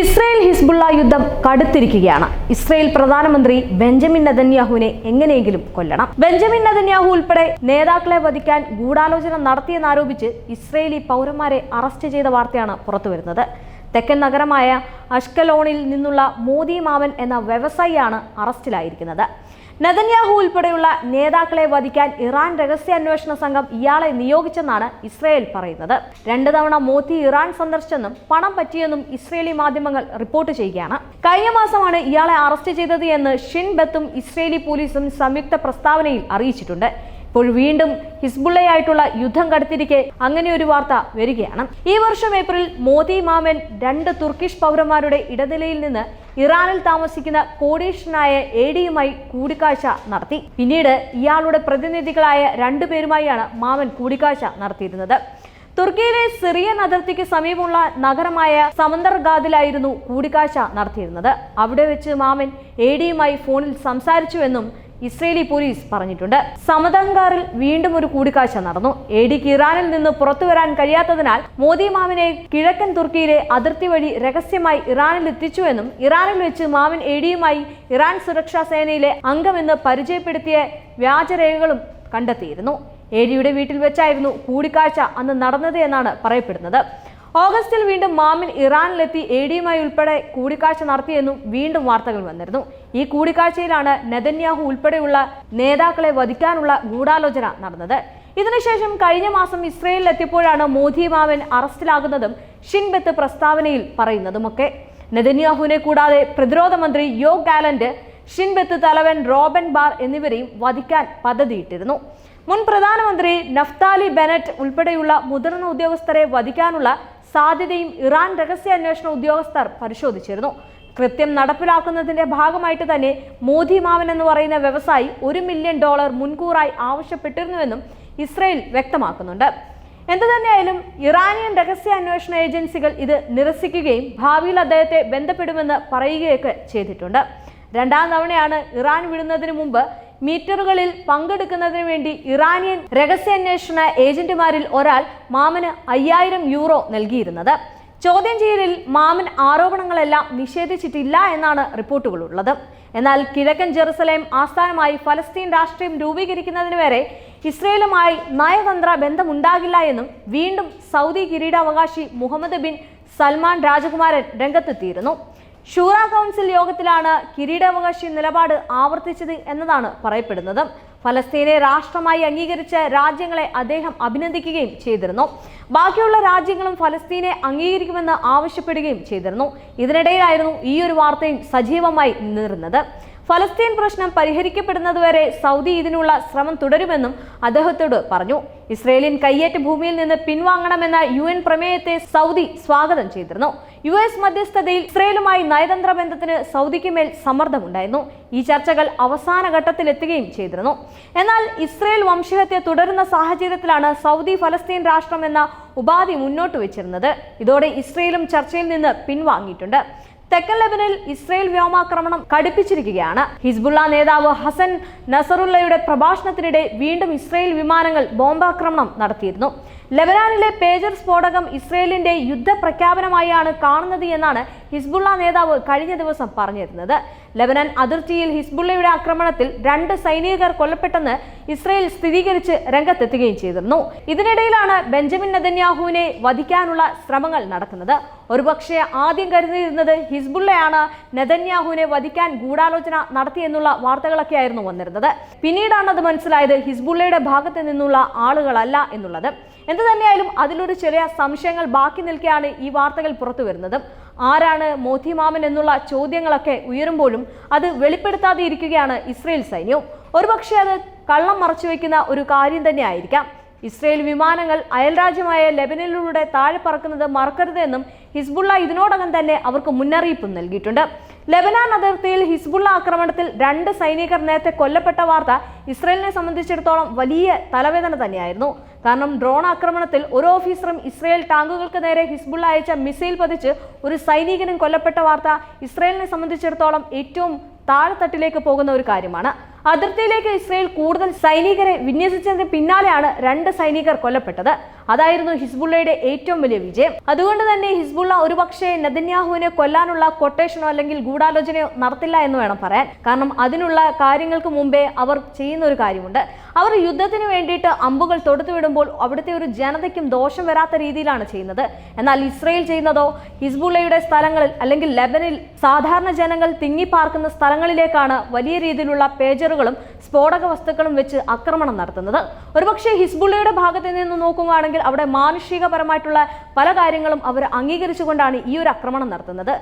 Israel Hezbollah യുദ്ധം കടുത്തിരിക്കുകയാണ്. Israel പ്രധാനമന്ത്രി Benjamin നദന്യാഹുവിനെ എങ്ങനെയെങ്കിലും കൊല്ലണം. ബെഞ്ചമിൻ നദന്യാഹു ഉൾപ്പെടെ നേതാക്കളെ വധിക്കാൻ ഗൂഢാലോചന നടത്തിയെന്നാരോപിച്ച് ഇസ്രയേലി പൗരന്മാരെ അറസ്റ്റ് ചെയ്ത വാർത്തയാണ് പുറത്തുവരുന്നത്. തെക്കൻ നഗരമായ അഷ്കലോണിൽ നിന്നുള്ള മോദി മാവൻ എന്ന വ്യവസായിയാണ് അറസ്റ്റിലായിരിക്കുന്നത്. നെതന്യാഹു ഉൾപ്പെടെയുള്ള നേതാക്കളെ വധിക്കാൻ ഇറാൻ രഹസ്യാന്വേഷണ സംഘം ഇയാളെ നിയോഗിച്ചെന്നാണ് ഇസ്രയേൽ പറയുന്നത്. രണ്ടു തവണ മോദി ഇറാൻ സന്ദർശിച്ചെന്നും പണം പറ്റിയെന്നും ഇസ്രയേലി മാധ്യമങ്ങൾ റിപ്പോർട്ട് ചെയ്യുകയാണ്. കഴിഞ്ഞ മാസമാണ് ഇയാളെ അറസ്റ്റ് ചെയ്തത് എന്ന് ഷിൻ ബത്തും ഇസ്രയേലി പോലീസും സംയുക്ത പ്രസ്താവനയിൽ അറിയിച്ചിട്ടുണ്ട്. ഇപ്പോൾ വീണ്ടും ഹിസ്ബുള്ളയായിട്ടുള്ള യുദ്ധം കടുത്തിരിക്കെ അങ്ങനെ ഒരു വാർത്ത വരികയാണ്. ഈ വർഷം ഏപ്രിൽ മോദി മാമൻ രണ്ട് തുർക്കിഷ് പൗരന്മാരുടെ ഇടനിലയിൽ നിന്ന് ഇറാനിൽ താമസിക്കുന്ന കോടീശ്വരനായ എ ഡിയുമായി കൂടിക്കാഴ്ച നടത്തി. പിന്നീട് ഇയാളുടെ പ്രതിനിധികളായ രണ്ടുപേരുമായാണ് മാമൻ കൂടിക്കാഴ്ച നടത്തിയിരുന്നത്. തുർക്കിയിലെ സിറിയൻ അതിർത്തിക്ക് സമീപമുള്ള നഗരമായ സമന്തർഗാദിലായിരുന്നു കൂടിക്കാഴ്ച നടത്തിയിരുന്നത്. അവിടെ വെച്ച് മാമൻ എ ഡിയുമായി ഫോണിൽ സംസാരിച്ചുവെന്നും ഇസ്രയേലി പോലീസ് പറഞ്ഞിട്ടുണ്ട്. സമതങ്കാറിൽ വീണ്ടും ഒരു കൂടിക്കാഴ്ച നടന്നു. എ ഡിക്ക് ഇറാനിൽ നിന്ന് പുറത്തു വരാൻ കഴിയാത്തതിനാൽ മോദി മാമിനെ കിഴക്കൻ തുർക്കിയിലെ അതിർത്തി വഴി രഹസ്യമായി ഇറാനിൽ എത്തിച്ചുവെന്നും ഇറാനിൽ വെച്ച് മാമിൻ എ ഡിയുമായി ഇറാൻ സുരക്ഷാ സേനയിലെ അംഗമെന്ന് പരിചയപ്പെടുത്തിയ വ്യാജരേഖകളും കണ്ടെത്തിയിരുന്നു. എ ഡിയുടെ വീട്ടിൽ വെച്ചായിരുന്നു കൂടിക്കാഴ്ച അന്ന് നടന്നത് എന്നാണ് പറയപ്പെടുന്നത്. ഓഗസ്റ്റിൽ വീണ്ടും മാമിൻ ഇറാനിലെത്തി എ ഡിയുമായി ഉൾപ്പെടെ കൂടിക്കാഴ്ച നടത്തിയെന്നും വീണ്ടും വാർത്തകൾ വന്നിരുന്നു. ഈ കൂടിക്കാഴ്ചയിലാണ് നെതന്യാഹു ഉൾപ്പെടെയുള്ള നേതാക്കളെ വധിക്കാനുള്ള ഗൂഢാലോചന നടന്നത്. ഇതിനുശേഷം കഴിഞ്ഞ മാസം ഇസ്രയേലിൽ എത്തിയപ്പോഴാണ് മോദി മാവൻ അറസ്റ്റിലാകുന്നതും ഷിൻബെത്ത് പ്രസ്താവനയിൽ പറയുന്നതുമൊക്കെ. നെതന്യാഹുവിനെ കൂടാതെ പ്രതിരോധ മന്ത്രി യോ ഗാലന്റ് ഷിൻബെത്ത് തലവൻ റോബൻ ബാർ എന്നിവരെയും വധിക്കാൻ പദ്ധതിയിട്ടിരുന്നു. മുൻ പ്രധാനമന്ത്രി നഫ്താലി ബെനറ്റ് ഉൾപ്പെടെയുള്ള മുതിർന്ന ഉദ്യോഗസ്ഥരെ വധിക്കാനുള്ള സാധ്യതയും ഇറാൻ രഹസ്യ അന്വേഷണ ഉദ്യോഗസ്ഥർ പരിശോധിച്ചിരുന്നു. കൃത്യം നടപ്പിലാക്കുന്നതിന്റെ ഭാഗമായിട്ട് തന്നെ മോദി മാമൻ എന്ന് പറയുന്ന വ്യവസായി ഒരു മില്യൺ ഡോളർ മുൻകൂറായി ആവശ്യപ്പെട്ടിരുന്നുവെന്നും ഇസ്രയേൽ വ്യക്തമാക്കുന്നുണ്ട്. എന്തു തന്നെയായാലും ഇറാനിയൻ രഹസ്യാന്വേഷണ ഏജൻസികൾ ഇത് നിരസിക്കുകയും ഭാവിയിൽ അദ്ദേഹത്തെ ബന്ധപ്പെടുമെന്ന് പറയുകയൊക്കെ ചെയ്തിട്ടുണ്ട്. രണ്ടാം തവണയാണ് ഇറാൻ വിടുന്നതിന് മുമ്പ് മീറ്ററുകളിൽ പങ്കെടുക്കുന്നതിന് വേണ്ടി ഇറാനിയൻ രഹസ്യാന്വേഷണ ഏജന്റുമാരിൽ ഒരാൾ മാമന് അയ്യായിരം യൂറോ നൽകിയിരുന്നത്. ചോദ്യം ചെയ്യലിൽ മാമൻ ആരോപണങ്ങളെല്ലാം നിഷേധിച്ചിട്ടില്ല എന്നാണ് റിപ്പോർട്ടുകളുള്ളത്. എന്നാൽ കിഴക്കൻ ജെറുസലേം ആസ്ഥാനമായി ഫലസ്തീൻ രാഷ്ട്രീയം രൂപീകരിക്കുന്നതിന് വരെ ഇസ്രയേലുമായി നയതന്ത്ര ബന്ധമുണ്ടാകില്ല എന്നും വീണ്ടും സൗദി കിരീടാവകാശി മുഹമ്മദ് ബിൻ സൽമാൻ രാജകുമാരൻ രംഗത്തെത്തിയിരുന്നു. ഷൂറ കൗൺസിൽ യോഗത്തിലാണ് കിരീടാവകാശി നിലപാട് ആവർത്തിച്ചത് എന്നതാണ് പറയപ്പെടുന്നത്. ഫലസ്തീനെ രാഷ്ട്രമായി അംഗീകരിച്ച രാജ്യങ്ങളെ അദ്ദേഹം അഭിനന്ദിക്കുകയും ചെയ്തിരുന്നു. ബാക്കിയുള്ള രാജ്യങ്ങളും ഫലസ്തീനെ അംഗീകരിക്കുമെന്ന് ആവശ്യപ്പെടുകയും ചെയ്തിരുന്നു. ഇതിനിടയിലായിരുന്നു ഈ ഒരു വാർത്തയും സജീവമായി നിന്നിരുന്നത്. ഫലസ്തീൻ പ്രശ്നം പരിഹരിക്കപ്പെടുന്നതുവരെ സൗദി ഇതിനുള്ള ശ്രമം തുടരുമെന്നും അദ്ദേഹത്തോട് പറഞ്ഞു. ഇസ്രയേലിൻ കയ്യേറ്റ ഭൂമിയിൽ നിന്ന് പിൻവാങ്ങണമെന്ന യു എൻ പ്രമേയത്തെ സൗദി സ്വാഗതം ചെയ്തിരുന്നു. യു എസ് മധ്യസ്ഥതയിൽ ഇസ്രയേലുമായി നയതന്ത്ര ബന്ധത്തിന് സൗദിക്ക് മേൽ സമ്മർദ്ദമുണ്ടായിരുന്നു. ഈ ചർച്ചകൾ അവസാന ഘട്ടത്തിലെത്തുകയും ചെയ്തിരുന്നു. എന്നാൽ ഇസ്രയേൽ വംശഹത്യ തുടരുന്ന സാഹചര്യത്തിലാണ് സൗദി ഫലസ്തീൻ രാഷ്ട്രം എന്ന ഉപാധി മുന്നോട്ട് വെച്ചിരുന്നത്. ഇതോടെ ഇസ്രയേലും ചർച്ചയിൽ നിന്ന് പിൻവാങ്ങിയിട്ടുണ്ട്. തെക്കൻ ലെബനിൽ ഇസ്രയേൽ വ്യോമാക്രമണം കടുപ്പിച്ചിരിക്കുകയാണ്. ഹിസ്ബുള്ള നേതാവ് ഹസൻ നസറുല്ലയുടെ പ്രഭാഷണത്തിനിടെ വീണ്ടും ഇസ്രയേൽ വിമാനങ്ങൾ ബോംബാക്രമണം നടത്തിയിരുന്നു. ലെബനാനിലെ പേജർ സ്ഫോടകം ഇസ്രയേലിന്റെ യുദ്ധ പ്രഖ്യാപനമായാണ് കാണുന്നത് എന്നാണ് ഹിസ്ബുള്ള നേതാവ് കഴിഞ്ഞ ദിവസം പറഞ്ഞിരുന്നത്. ലെബനാൻ അതിർത്തിയിൽ ഹിസ്ബുള്ളയുടെ ആക്രമണത്തിൽ രണ്ട് സൈനികർ കൊല്ലപ്പെട്ടെന്ന് ഇസ്രയേൽ സ്ഥിരീകരിച്ച് രംഗത്തെത്തുകയും ചെയ്തിരുന്നു. ഇതിനിടയിലാണ് ബെഞ്ചമിൻ നെതന്യാഹുവിനെ വധിക്കാനുള്ള ശ്രമങ്ങൾ നടക്കുന്നത്. ഒരുപക്ഷെ ആദ്യം കരുതിയിരുന്നത് ഹിസ്ബുള്ളയാണ് നെതന്യാഹുവിനെ വധിക്കാൻ ഗൂഢാലോചന നടത്തിയെന്നുള്ള വാർത്തകളൊക്കെ ആയിരുന്നു വന്നിരുന്നത്. പിന്നീടാണ് അത് മനസ്സിലായത് ഹിസ്ബുള്ളയുടെ ഭാഗത്ത് നിന്നുള്ള ആളുകളല്ല എന്നുള്ളത്. എന്തു തന്നെയായാലും അതിലൊരു ചെറിയ സംശയങ്ങൾ ബാക്കി നിൽക്കെയാണ് ഈ വാർത്തകൾ പുറത്തു വരുന്നത് ആരാണ് മോദി മാമൻ എന്നുള്ള ചോദ്യങ്ങളൊക്കെ ഉയരുമ്പോഴും അത് വെളിപ്പെടുത്താതെ ഇരിക്കുകയാണ് ഇസ്രയേൽ സൈന്യവും ഒരുപക്ഷെ അത് കള്ളം മറച്ചുവെക്കുന്ന ഒരു കാര്യം തന്നെ ആയിരിക്കാം ഇസ്രയേൽ വിമാനങ്ങൾ അയൽരാജ്യമായ ലെബനനിലൂടെ താഴെ പറക്കുന്നത് മറക്കരുത് എന്നും ഹിസ്ബുള്ള ഇതിനോടകം തന്നെ അവർക്ക് മുന്നറിയിപ്പും നൽകിയിട്ടുണ്ട്. ലെബനാൻ അതിർത്തിയിൽ ഹിസ്ബുള്ള ആക്രമണത്തിൽ രണ്ട് സൈനികർ നേരത്തെ കൊല്ലപ്പെട്ട വാർത്ത ഇസ്രയേലിനെ സംബന്ധിച്ചിടത്തോളം വലിയ തലവേദന തന്നെയായിരുന്നു. കാരണം ഡ്രോൺ ആക്രമണത്തിൽ ഒരു ഓഫീസറും ഇസ്രയേൽ ടാങ്കുകൾക്ക് നേരെ ഹിസ്ബുള്ള അയച്ച മിസൈൽ പതിച്ച് ഒരു സൈനികനും കൊല്ലപ്പെട്ട വാർത്ത ഇസ്രയേലിനെ സംബന്ധിച്ചിടത്തോളം ഏറ്റവും താഴെത്തട്ടിലേക്ക് പോകുന്ന ഒരു കാര്യമാണ്. അതിർത്തിയിലേക്ക് ഇസ്രയേൽ കൂടുതൽ സൈനികരെ വിന്യസിച്ചതിന് പിന്നാലെയാണ് രണ്ട് സൈനികർ കൊല്ലപ്പെട്ടത്. അതായിരുന്നു ഹിസ്ബുള്ളയുടെ ഏറ്റവും വലിയ വിജയം. അതുകൊണ്ട് തന്നെ ഹിസ്ബുള്ള ഒരുപക്ഷെ നദന്യാഹുവിനെ കൊല്ലാനുള്ള കൊട്ടേഷനോ അല്ലെങ്കിൽ ഗൂഢാലോചനയോ നടത്തില്ല എന്ന് വേണം പറയാൻ. കാരണം അതിനുള്ള കാര്യങ്ങൾക്ക് മുമ്പേ അവർ ചെയ്യുന്ന ഒരു കാര്യമുണ്ട്. അവർ യുദ്ധത്തിന് വേണ്ടിയിട്ട് അമ്പുകൾ തൊടുത്തു വിടുമ്പോൾ അവിടുത്തെ ഒരു ജനതയ്ക്കും ദോഷം വരാത്ത രീതിയിലാണ് ചെയ്യുന്നത്. എന്നാൽ ഇസ്രയേൽ ചെയ്യുന്നതോ ഹിസ്ബുള്ളയുടെ സ്ഥലങ്ങളിൽ അല്ലെങ്കിൽ ലെബനിൽ സാധാരണ ജനങ്ങൾ തിങ്ങിപ്പാർക്കുന്ന സ്ഥലങ്ങളിലേക്കാണ് വലിയ രീതിയിലുള്ള പേജറുകളും സ്ഫോടക വസ്തുക്കളും വെച്ച് ആക്രമണം നടത്തുന്നത്. ഒരുപക്ഷെ ഹിസ്ബുള്ളയുടെ ഭാഗത്ത് നിന്ന് നോക്കുകയാണെങ്കിൽ അവിടെ മാനുഷികപരമായിട്ടുള്ള പല കാര്യങ്ങളും അവർ അംഗീകരിച്ചുകൊണ്ടാണ് ഈ ഒരു ആക്രമണം നടത്തുന്നത്.